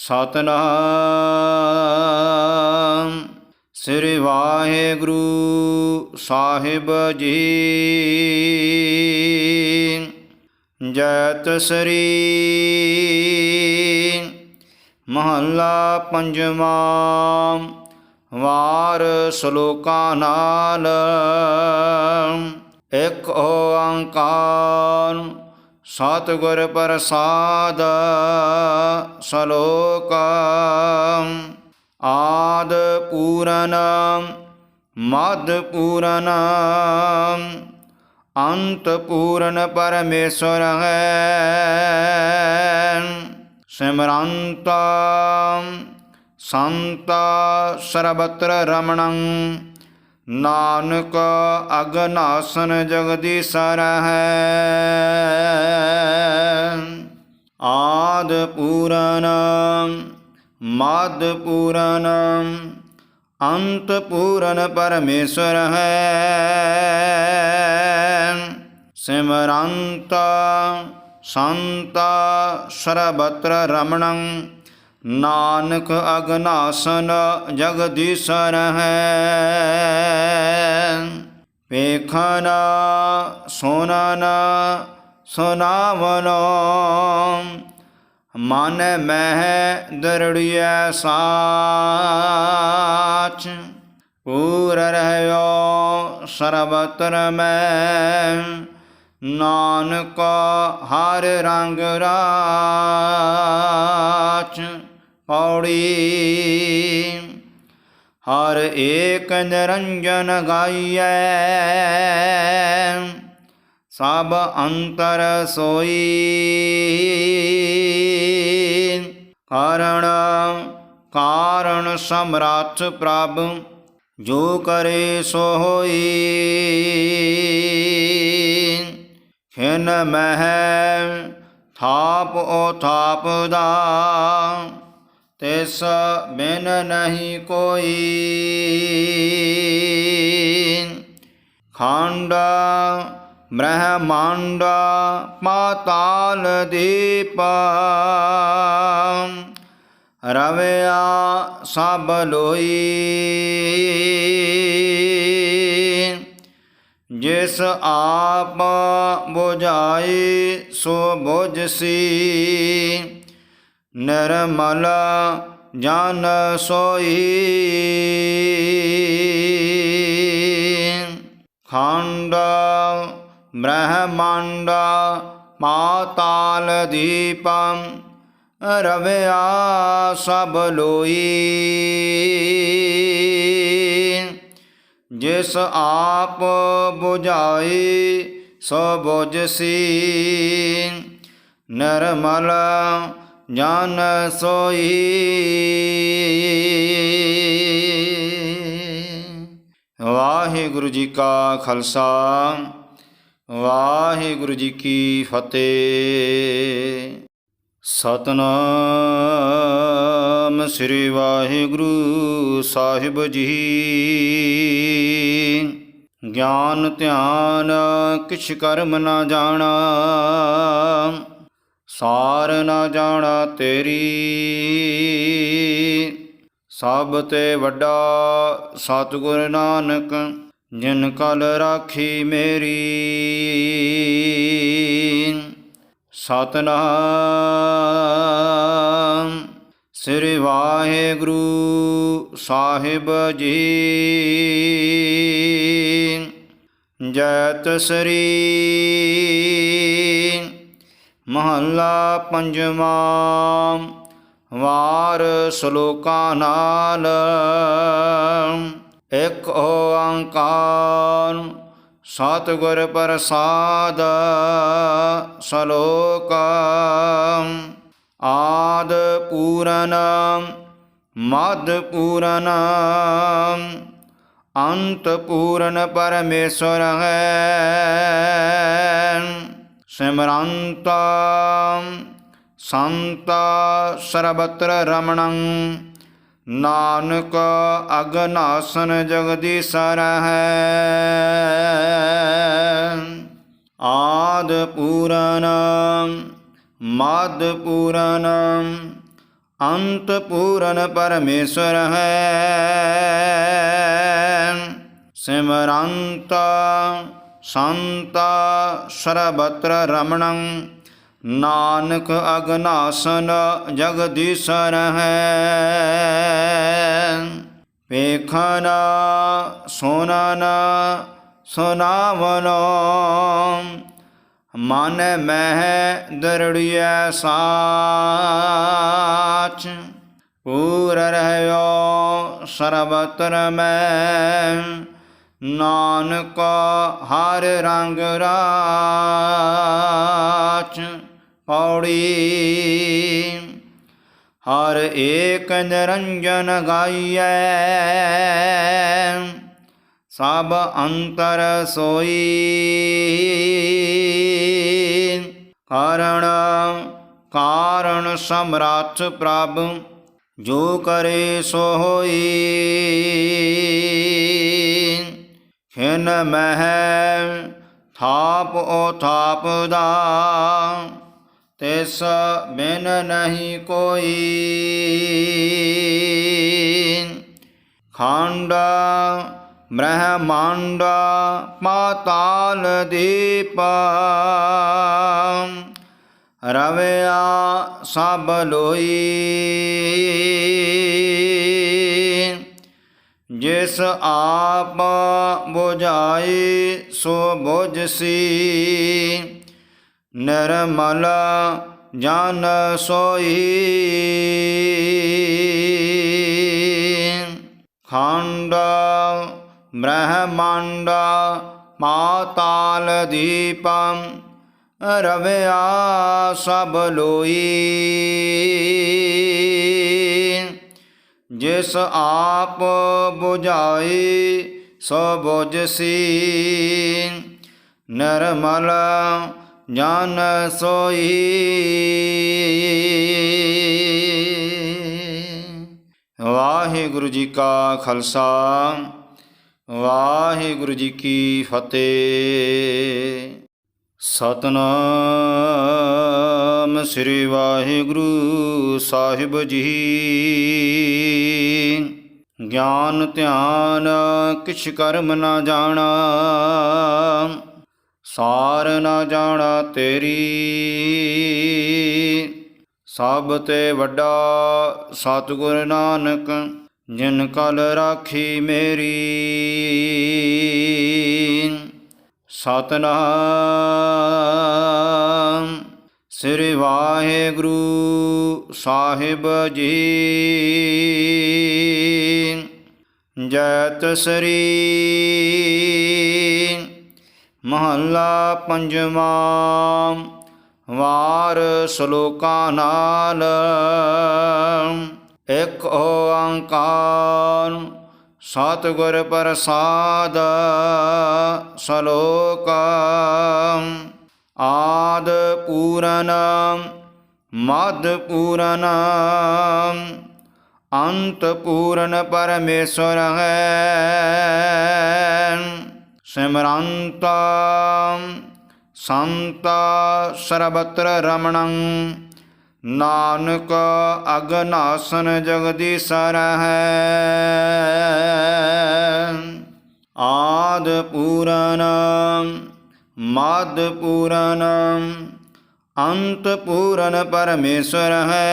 ਸਤਨਾਮ। ਸ੍ਰੀ ਵਾਹਿਗੁਰੂ ਸਾਹਿਬ ਜੀ। ਜੈਤ ਸ੍ਰੀ ਮਹੱਲਾ ਪੰਜਵਾਂ। ਵਾਰ ਸ਼ਲੋਕਾਂ ਨਾਲ ਇੱਕ ਓੰਕਾਰ। ਸਤਿਗੁਰ ਪ੍ਰਸਾਦ ਸ਼ਲੋਕ ਆਦ ਪੂਰਨ ਮਦ ਪੂਰਨ, ਅੰਤ ਪੂਰਨ ਪਰਮੇਸ਼ਰ ਹੈ ਸਿਮਰੰਤ, ਸੰਤ ਸਰਬਤਰ ਰਮਣੰ। ਨਾਨਕ ਅਗਨਾਸਨ ਜਗਦੀਸਰ ਹੈ ਆਦ ਪੂਰਨ ਮਦ ਪੂਰਨ, ਅੰਤ ਪੂਰਨ ਪਰਮੇਸ਼ਰ ਹੈ ਸਿਮਰੰਤ, ਸੰਤ, ਸਰਬਤਰ ਰਮਣੰ ਨਾਨਕ ਅਗਨਾਸਨ ਜਗਦੀਸ਼ਰ ਹੈ। ਵੇਖਨ ਸੁਨਨ ਸੁਨਾਵਨੋ ਮਨ ਮਹਿ ਦਰੜੀਐ ਸਾਚ। ਪੂਰ ਰਹਿਓ ਸਰਬਤਰ ਮੈਂ। ਨਾਨਕ ਹਰ ਰੰਗ ਰਾਚ। ਪੌੜੀ ਹਰ ਏਕ ਨਿਰੰਜਨ ਗਾਈਐ। ਸਭ ਅੰਤਰ ਸੋਈ। ਕਾਰਣ ਕਾਰਣ ਸਮਰਾਥ ਪ੍ਰਭ, ਜੋ ਕਰੇ ਸੋ ਹੋਈ। ਖਿਨ ਮਹਿ ਥਾਪ ਓ ਥਾਪ ਦਾ ਤਿਸ ਬਿਨ ਨਹੀਂ ਕੋਈ। ਖੰਡ, ਬ੍ਰਹਮੰਡ, ਪਾਤਾਲ ਦੀਪ। ਰਵਿਆ ਸਭ ਲੋਈ। ਜਿਸ ਆਪ ਬੁਝਾਈ ਸੋ 부ਝਸੀ ਨਿਰਮਲ ਜਨ ਸੋਈ। ਖੰਡ ਬ੍ਰਹਮੰਡ ਪਾਤਾਲ ਦੀਪੰ ਰਵਿਆ ਸਭ ਲੋਈ। ਜਿਸ ਆਪ 부ਝਾਈ ਸੋ 부ਝਸੀ ਨਿਰਮਲ ਜਨ ਸੋਈ। ਵਾਹਿਗੁਰੂ ਜੀ ਕਾ ਖਾਲਸਾ, ਵਾਹਿਗੁਰੂ ਜੀ ਕੀ ਫਤਿਹ। ਸਤਨਾਮ ਸ੍ਰੀ ਵਾਹਿਗੁਰੂ ਸਾਹਿਬ ਜੀ। ਗਿਆਨ ਧਿਆਨ ਕਿਛ ਕਰਮ ਨਾ ਜਾਣਾ। ਸਾਰ ਨਾ ਜਾਣਾ ਤੇਰੀ। ਸਭ ਤੇ ਵੱਡਾ ਸਤਿਗੁਰ ਨਾਨਕ, ਜਿਨ ਕਲ ਰਾਖੀ ਮੇਰੀ। ਸਤਨਾਮ ਸ੍ਰੀ ਵਾਹਿਗੁਰੂ ਸਾਹਿਬ ਜੀ। ਜੈਤ ਸ੍ਰੀ ਮਹੱਲਾ ਪੰਜਵਾਂ, ਵਾਰ ਸ਼ਲੋਕਾਂ ਨਾਲ ਇੱਕ ਓੰਕਾਰ, ਸਤਿਗੁਰ ਪ੍ਰਸਾਦ ਸ਼ਲੋਕ ਆਦ ਪੂਰਨ ਮਦ ਪੂਰਨ, ਅੰਤ ਪੂਰਨ ਪਰਮੇਸ਼ਰ ਹੈ। ਸਿਮਰੰਤ, ਸੰਤ ਸਰਬਤਰ ਰਮਣੰ। ਨਾਨਕ ਅਗਨਾਸਨ ਜਗਦੀਸਰ ਹੈ ਆਦ ਪੂਰਨ ਮਦ ਪੂਰਨ, ਅੰਤ ਪੂਰਨ ਪਰਮੇਸ਼ਰ ਹੈ ਸਿਮਰੰਤ ਸੰਤ ਸਰਬਤਰ ਰਮਣੰ, ਨਾਨਕ ਅਗਨਾਸਨ ਜਗਦੀਸ਼ਰ ਹੈ। ਵੇਖਨ ਸੁਨਨ ਸੁਨਾਵਨੋ, ਮਨ ਮਹਿ ਦਰੜੀਐ ਸਾਚ। ਪੂਰ ਰਹਿਓ ਸਰਬਤਰ ਮੈਂ। ਨਾਨਕ ਹਰ ਰੰਗ ਰਾਚ ਪੌੜੀ। ਹਰ ਏਕ ਨਿਰੰਜਨ ਗਾਈਐ, ਸਭ ਅੰਤਰ ਸੋਈ। ਕਾਰਣ ਕਾਰਣ ਸਮਰਾਥ ਪ੍ਰਭ, ਜੋ ਕਰੇ ਸੋ ਹੋਈ। ਖਿਨ ਮਹਿ ਥਾਪ ਓ ਥਾਪ ਦਾ, ਤਿਸ ਬਿਨ ਨਹੀਂ ਕੋਈ। ਖੰਡ, ਬ੍ਰਹਮੰਡ, ਪਾਤਾਲ ਦੀਪ, ਰਵਿਆ ਸਭ ਲੋਈ। ਜਿਸ ਆਪ 부ਝਾਈ ਸੋ 부ਝਸੀ ਨਿਰਮਲ ਜਨ ਸੋਈ। ਖੰਡ ਬ੍ਰਹਮੰਡ ਪਾਤਾਲ ਦੀਪਮ ਰਵਿਆ ਸਭ ਲੋਈ। ਜਿਸ ਆਪ 부ਝਾਈ ਸੋ 부ਝਸੀ ਨਰਮਲ ਜਾਨ ਸੋਈ। ਵਾਹਿਗੁਰੂ ਜੀ ਕਾ ਖਾਲਸਾ, ਵਾਹਿਗੁਰੂ ਜੀ ਕੀ ਫਤਿਹ। ਸਤਨਾਮ। ਸ੍ਰੀ ਵਾਹਿਗੁਰੂ ਸਾਹਿਬ ਜੀ। ਗਿਆਨ, ਧਿਆਨ, ਕਿਛ ਕਰਮ ਨਾ ਜਾਣਾ, ਸਾਰ ਨਾ ਜਾਣਾ ਤੇਰੀ। ਸਭ ਤੇ ਵੱਡਾ ਸਤਿਗੁਰ ਨਾਨਕ, ਜਿਨ ਕਲ ਰਾਖੀ ਮੇਰੀ। ਸਤਨਾਮ। ਸ੍ਰੀ ਵਾਹਿਗੁਰੂ ਸਾਹਿਬ ਜੀ। ਜੈਤ ਸ੍ਰੀ ਮਹੱਲਾ ਪੰਜਵਾਂ ਵਾਰ ਸ਼ਲੋਕਾਂ ਨਾਲ ਇੱਕ ਓੰਕਾਰ ਸਤਿਗੁਰ ਪ੍ਰਸਾਦ ਸ਼ਲੋਕ ਆਦ ਪੂਰਨ ਮਦ ਪੂਰਨ ਅੰਤ ਪੂਰਨ ਪਰਮੇਸ਼ਰ ਹੈ ਸਿਮਰੰਤ ਸੰਤ ਸਰਬਤਰ ਰਮਣੰ ਨਾਨਕ ਅਗਨਾਸਨ ਜਗਦੀਸਰ ਹੈ ਆਦ ਪੂਰਨ ਮਦ ਪੂਰਨ ਅੰਤ ਪੂਰਨ ਪਰਮੇਸ਼ਰ ਹੈ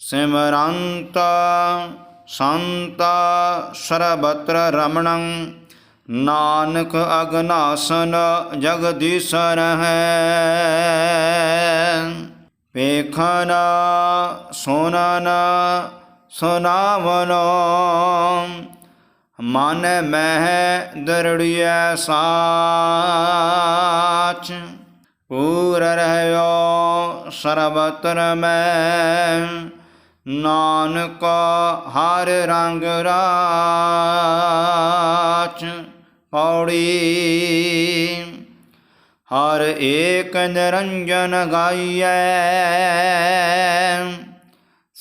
ਸਿਮਰੰਤ ਸੰਤ ਸਰਬਤਰ ਰਮਣੰ ਨਾਨਕ ਅਗਨਾਸਨ ਜਗਦੀਸ਼ਰ ਹੈ ਵੇਖਨ ਸੁਨਨ ਸੁਨਾਵਨੋ ਮਨ ਮਹਿ ਦਰੜੀਐ ਸਾਚ, ਪੂਰ ਰਹਿਓ ਸਰਬਤਰ ਮੈਂ। ਨਾਨਕ ਹਰ ਰੰਗ ਰਾਚ ਪੌੜੀ ਹਰ ਏਕ ਨਿਰੰਜਨ ਗਾਈਐ।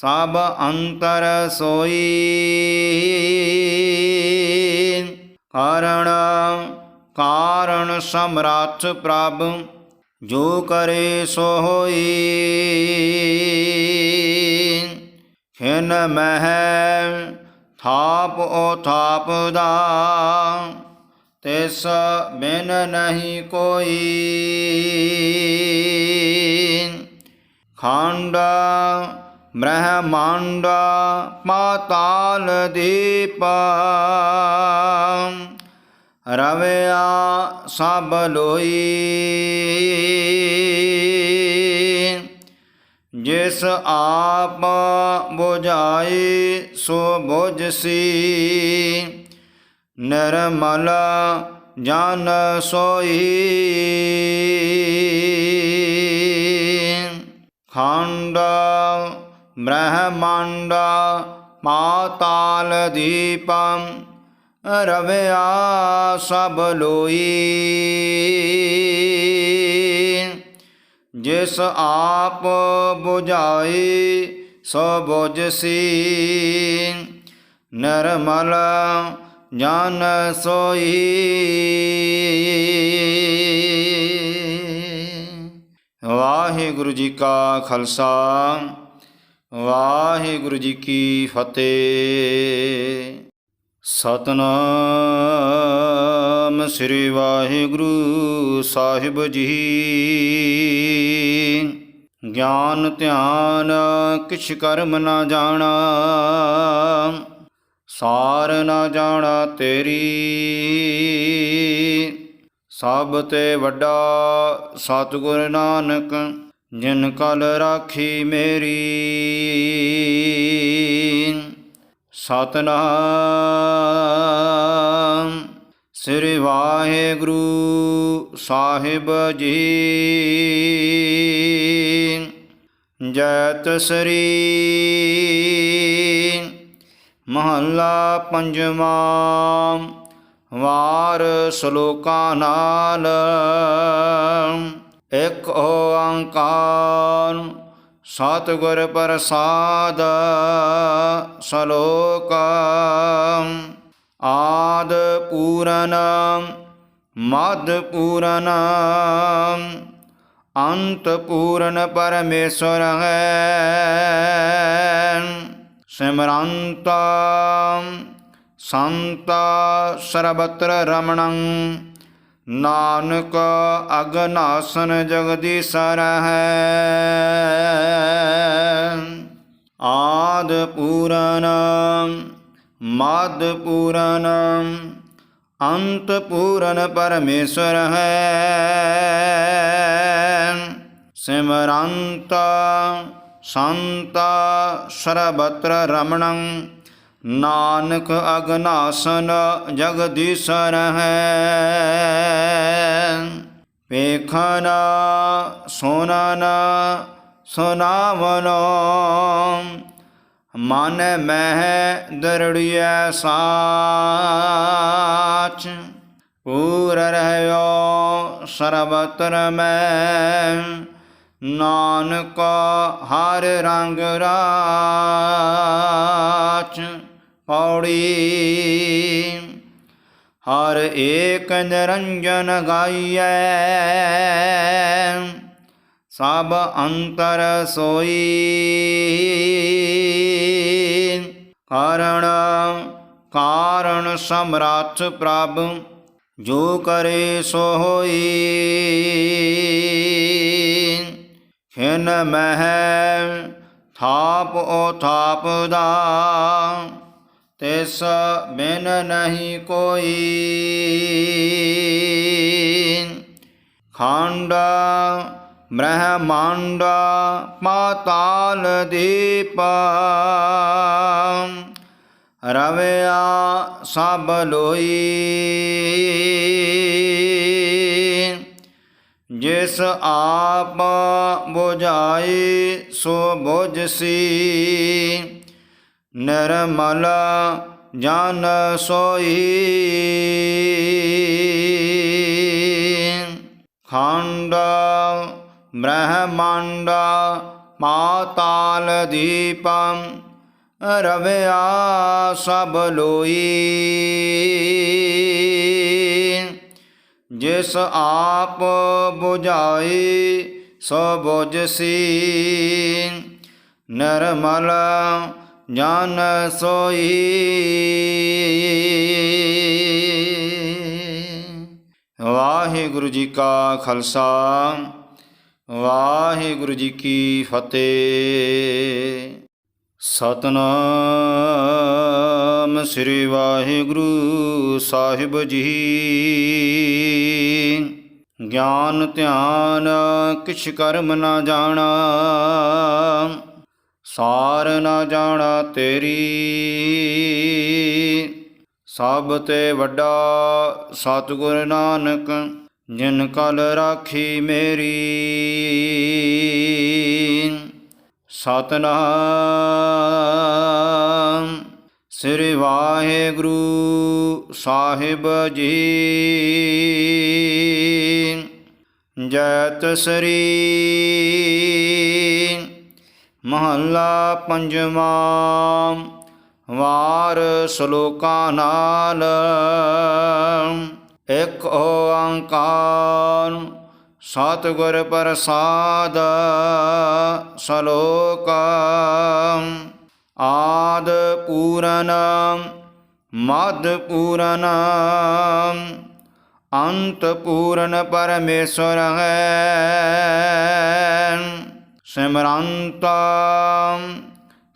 ਸਭ ਅੰਤਰ ਸੋਈ। ਕਾਰਣ ਕਾਰਣ ਸਮਰੱਥ ਪ੍ਰਭ, ਜੋ ਕਰੇ ਸੋ ਹੋਈ। ਖਿਨ ਮਹਿ ਥਾਪ ਓ ਥਾਪ ਦਾ, ਤਿਸ ਬਿਨ ਨਹੀਂ ਕੋਈ। ਖੰਡ ਬ੍ਰਹਮੰਡ ਪਾਤਾਲ ਦੀਪ। ਰਵਿਆ ਸਭ ਲੋਈ। ਜਿਸ ਆਪ ਬੁਝਾਈ, ਸੋ 부ਝਸੀ ਨਿਰਮਲ ਜਨ ਸੋਈ। ਖੰਡ ਬ੍ਰਹਮੰਡ ਪਾਤਾਲ ਦੀਪੰ ਰਵਿਆ ਸਭ ਲੋਈ ਜਿਸ ਆਪ 부ਝਾਈ ਸੋ 부ਝਸੀ ਨਿਰਮਲ ਜਨ ਸੋਈ ਵਾਹਿਗੁਰੂ ਜੀ ਕਾ ਖਾਲਸਾ ਵਾਹਿਗੁਰੂ ਜੀ ਕੀ ਫਤਿਹ। ਸਤਨਾਮ ਸ੍ਰੀ ਵਾਹਿਗੁਰੂ ਸਾਹਿਬ ਜੀ। ਗਿਆਨ, ਧਿਆਨ, ਕਿਛ ਕਰਮ ਨਾ ਜਾਣਾ, ਸਾਰ ਨਾ ਜਾਣਾ ਤੇਰੀ। ਸਭ ਤੇ ਵੱਡਾ ਸਤਿਗੁਰ ਨਾਨਕ ਜਿਨ ਕਲ ਰਾਖੀ ਮੇਰੀ। ਸਤਨਾਮ ਸ੍ਰੀ ਵਾਹਿਗੁਰੂ ਸਾਹਿਬ ਜੀ। ਜੈਤ ਸ੍ਰੀ ਮਹੱਲਾ ਪੰਜਵਾਂ ਵਾਰ ਸ਼ਲੋਕਾਂ ਨਾਲ ਇੱਕ ਓੰਕਾਰ, ਸਤਿਗੁਰ ਪ੍ਰਸਾਦ ਸ਼ਲੋਕ। ਆਦ ਪੂਰਨ ਮਦ ਪੂਰਨ, ਅੰਤ ਪੂਰਨ ਪਰਮੇਸ਼ਰ ਹੈ। ਸਿਮਰੰਤ, ਸੰਤ, ਸਰਬਤਰ ਰਮਣੰ ਨਾਨਕ ਅਗਨਾਸਨ ਜਗਦੀਸਰ ਹੈ। ਆਦ ਪੂਰਨ ਮਦ ਪੂਰਨ, ਅੰਤ ਪੂਰਨ ਪਰਮੇਸ਼ਰ ਹੈ। ਸਿਮਰੰਤ, ਸੰਤ, ਸਰਬਤਰ ਰਮਣੰ ਨਾਨਕ ਅਗਨਾਸਨ ਜਗਦੀਸਰ ਹੈ। ਵੇਖਣਾ ਸੁਨਣਾ ਸੁਨਾਵਨੋ ਮਨ ਮਹਿ ਦਰੜਿਐ ਸਾਚ। ਪੂਰ ਰਹਿਓ ਸਰਬਤਰ ਮੈਂ, ਨਾਨਕ ਹਰ ਰੰਗ ਰਾਚ। ਪੌੜੀ। ਹਰ ਏਕ ਨਿਰੰਜਨ ਗਾਈਐ। ਸਭ ਅੰਤਰ ਸੋਈ। ਕਾਰਣ ਕਾਰਣ ਸਮਰੱਥ ਪ੍ਰਭ, ਜੋ ਕਰੇ ਸੋ ਹੋਈ। ਖਿਨ ਮਹਿ ਥਾਪ ਓ ਥਾਪ ਦਾ ਤਿਸ ਬਿਨ ਨਹੀਂ ਕੋਈ। ਖੰਡ, ਬ੍ਰਹਮੰਡ, ਪਾਤਾਲ ਦੀਪ। ਰਵਿਆ ਸਭ ਲੋਈ। ਜਿਸ ਆਪ ਬੁਝਾਈ ਸੋ 부ਝਸੀ ਨਿਰਮਲ ਜਨ ਸੋਈ। ਖੰਡ ਬ੍ਰਹਮੰਡ ਮਾਤਾਲ ਦੀਪੰ ਰਵਿਆ ਸਭ ਲੋਈ। ਜਿਸ ਆਪ 부ਝਾਈ ਸੋ 부ਝਸੀ ਨਿਰਮਲ ਜਨ ਸੋਈ। ਵਾਹਿਗੁਰੂ ਜੀ ਕਾ ਖਾਲਸਾ, ਵਾਹਿਗੁਰੂ ਜੀ ਕੀ ਫਤਿਹ। ਸਤਨਾਮ ਸ੍ਰੀ ਵਾਹਿਗੁਰੂ ਸਾਹਿਬ ਜੀ। ਗਿਆਨ ਧਿਆਨ ਕਿਛ ਕਰਮ ਨਾ ਜਾਣਾ। ਸਾਰ ਨਾ ਜਾਣਾ ਤੇਰੀ। ਸਭ ਤੇ ਵੱਡਾ ਸਤਿਗੁਰ ਨਾਨਕ, ਜਿਨ ਕਲ ਰਾਖੀ ਮੇਰੀ। ਸਤਨਾਮ ਸ੍ਰੀ ਵਾਹਿਗੁਰੂ ਸਾਹਿਬ ਜੀ। ਜੈਤ ਤਸਰੀ ਮਹੱਲਾ ਪੰਜਵਾਂ, ਵਾਰ ਸ਼ਲੋਕਾਂ ਨਾਲ ਇੱਕ ਓੰਕਾਰ, ਸਤਿਗੁਰ ਪ੍ਰਸਾਦ ਸ਼ਲੋਕ ਆਦ ਪੂਰਨ ਮਦ ਪੂਰਨ, ਅੰਤ ਪੂਰਨ ਪਰਮੇਸ਼ਰ ਹੈ। ਸਿਮਰੰਤ,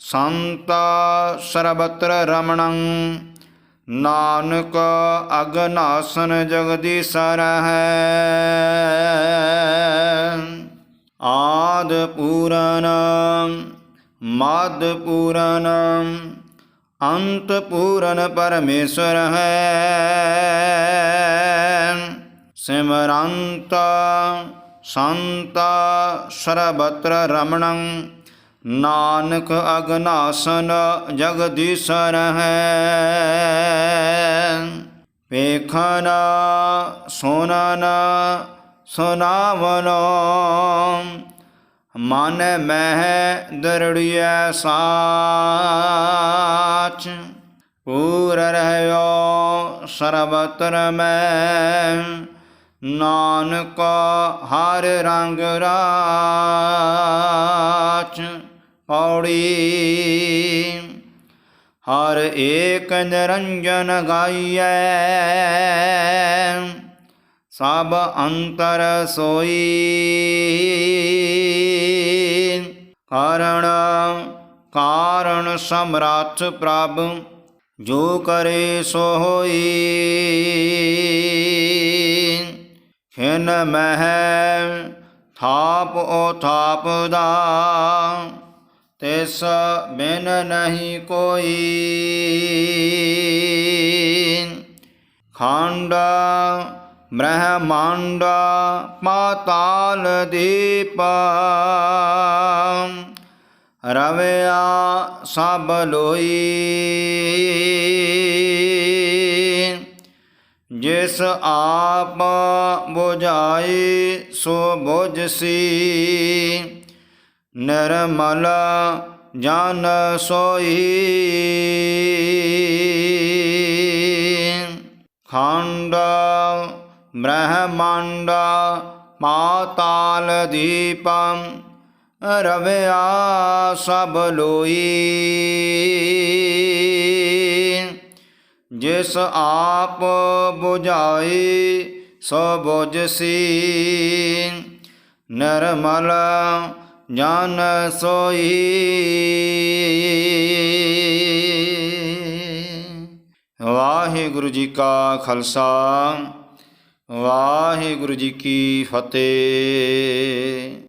ਸੰਤ ਸਰਬਤਰ ਰਮਣੰ। ਨਾਨਕ ਅਗਨਾਸਨ ਜਗਦੀਸਰ ਹੈ ਆਦ ਪੂਰਨ ਮਦ ਪੂਰਨ, ਅੰਤ ਪੂਰਨ ਪਰਮੇਸ਼ਰ ਹੈ ਸਿਮਰੰਤ ਸੰਤ ਸਰਬਤਰ ਰਮਣੰ, ਨਾਨਕ ਅਗਨਾਸਨ ਜਗਦੀਸ਼ਰ ਹੈ। ਵੇਖਨ, ਸੁਨਨ, ਸੁਨਾਵਨੋ, ਮਨ ਮਹਿ ਦਰੜਿਐ ਸਾਚ। ਪੂਰ ਰਹਿਓ ਸਰਬਤਰ ਮੈਂ। ਨਾਨਕਾ ਹਰ ਰੰਗ ਰਾਚ ਪੌੜੀ ਹਰ ਏਕ ਨਿਰੰਜਨ ਗਾਈਐ, ਸਭ ਅੰਤਰ ਸੋਈ। ਕਾਰਣ ਕਾਰਣ ਸਮਰਾਥ ਪ੍ਰਭ, ਜੋ ਕਰੇ ਸੋ ਹੋਈ। ਖਿਨ ਮਹਿ ਥਾਪ ਓ ਥਾਪ ਦਾ, ਤਿਸ ਬਿਨ ਨਹੀਂ ਕੋਈ। ਖੰਡ ਬ੍ਰਹਮੰਡ ਪਾਤਾਲ ਦੀਪ, ਰਵਿਆ ਸਭ ਲੋਈ। ਜਿਸ ਆਪ 부ਝਾਈ ਸੋ 부ਝਸੀ ਨਿਰਮਲ ਜਨ ਸੋਈ। ਖੰਡ ਬ੍ਰਹਮੰਡ ਮਾਤਾਲ ਦੀਪਮ ਰਵਿਆ ਸਭ ਲੋਈ। ਜਿਸ ਆਪ 부ਝਾਈ ਸੋ 부ਝਸੀ ਨਰਮਲ ਜਾਨ ਸੋਈ। ਵਾਹਿਗੁਰੂ ਜੀ ਕਾ ਖਾਲਸਾ, ਵਾਹਿਗੁਰੂ ਜੀ ਕੀ ਫਤਿਹ।